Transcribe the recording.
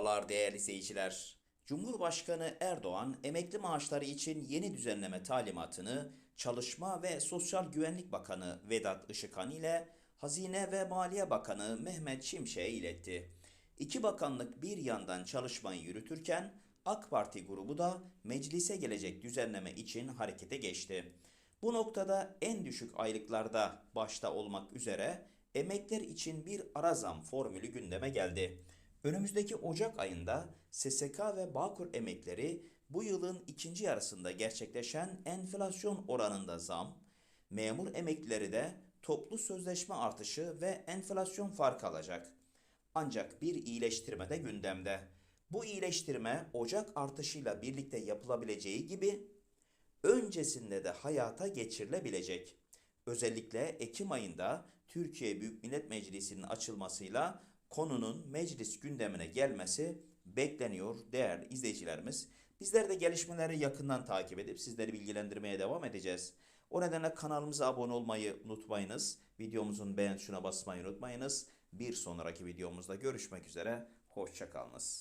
Merhabalar değerli izleyiciler. Cumhurbaşkanı Erdoğan emekli maaşları için yeni düzenleme talimatını Çalışma ve Sosyal Güvenlik Bakanı Vedat Işıkhan ile Hazine ve Maliye Bakanı Mehmet Şimşek'e iletti. İki bakanlık bir yandan çalışmayı yürütürken AK Parti grubu da meclise gelecek düzenleme için harekete geçti. Bu noktada en düşük aylıklarda başta olmak üzere emekler için bir ara zam formülü gündeme geldi. Önümüzdeki Ocak ayında SSK ve Bağkur emekleri bu yılın ikinci yarısında gerçekleşen enflasyon oranında zam, memur emeklileri de toplu sözleşme artışı ve enflasyon farkı alacak. Ancak bir iyileştirme de gündemde. Bu iyileştirme Ocak artışıyla birlikte yapılabileceği gibi öncesinde de hayata geçirilebilecek. Özellikle Ekim ayında Türkiye Büyük Millet Meclisi'nin açılmasıyla konunun meclis gündemine gelmesi bekleniyor değerli izleyicilerimiz. Bizler de gelişmeleri yakından takip edip sizleri bilgilendirmeye devam edeceğiz. O nedenle kanalımıza abone olmayı unutmayınız. Videomuzun beğen tuşuna basmayı unutmayınız. Bir sonraki videomuzda görüşmek üzere. Hoşçakalınız.